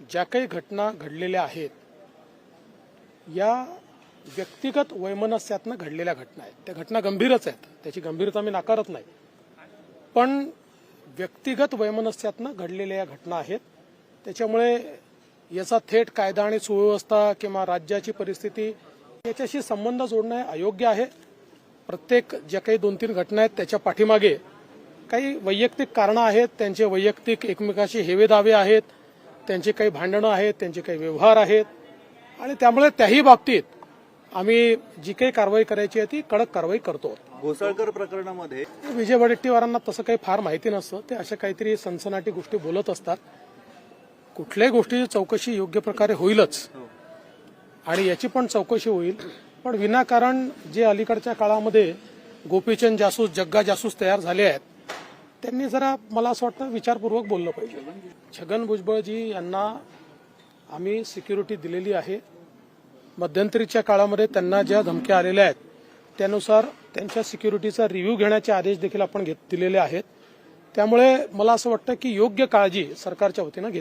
ज्या काही घटना घडलेल्या आहेत या व्यक्तिगत वैमनस्यातनं घडलेल्या घटना आहेत. त्या घटना गंभीरच आहेत. त्याची गंभीरता मी नाकारत नाही. पण व्यक्तिगत वैमनस्यातनं घडलेल्या या घटना आहेत. त्याच्यामुळे याचा थेट कायदा आणि सुव्यवस्था किंवा राज्याची परिस्थिती याच्याशी संबंध जोडणं अयोग्य आहे. प्रत्येक ज्या काही दोन तीन घटना आहेत त्याच्या पाठीमागे काही वैयक्तिक कारणं आहेत. त्यांचे वैयक्तिक एकमेकाशी हेवे दावे आहेत. त्यांची काही भांडणं आहेत त्यांचे काही व्यवहार आहेत. आणि त्यामुळे त्याही बाबतीत आम्ही जी काही कारवाई करायची आहे ती कडक कारवाई करतो. घोसाळकर प्रकरणामध्ये विजय वडेट्टीवारांना तसं काही फार माहिती नसतं. ते अशा काहीतरी सनसनाटी गोष्टी बोलत असतात. कुठल्याही गोष्टीची चौकशी योग्य प्रकारे होईलच. आणि याची पण चौकशी होईल. पण विनाकारण जे अलीकडच्या काळामध्ये गोपीचंद जासूस जग्गा जासूस तयार झाले आहेत त्यांनी जरा मला असं वाटतं विचारपूर्वक बोललं पाहिजे. छगन भुजबळजी यांना आम्ही सिक्युरिटी दिलेली आहे. मध्यंतरीच्या काळामध्ये त्यांना ज्या धमक्या आलेल्या आहेत त्यानुसार त्यांच्या सिक्युरिटीचा रिव्ह्यू घेण्याचे आदेश देखील आपण घेत दिलेले आहेत. त्यामुळे मला असं वाटतं की योग्य काळजी सरकारच्या वतीनं घेत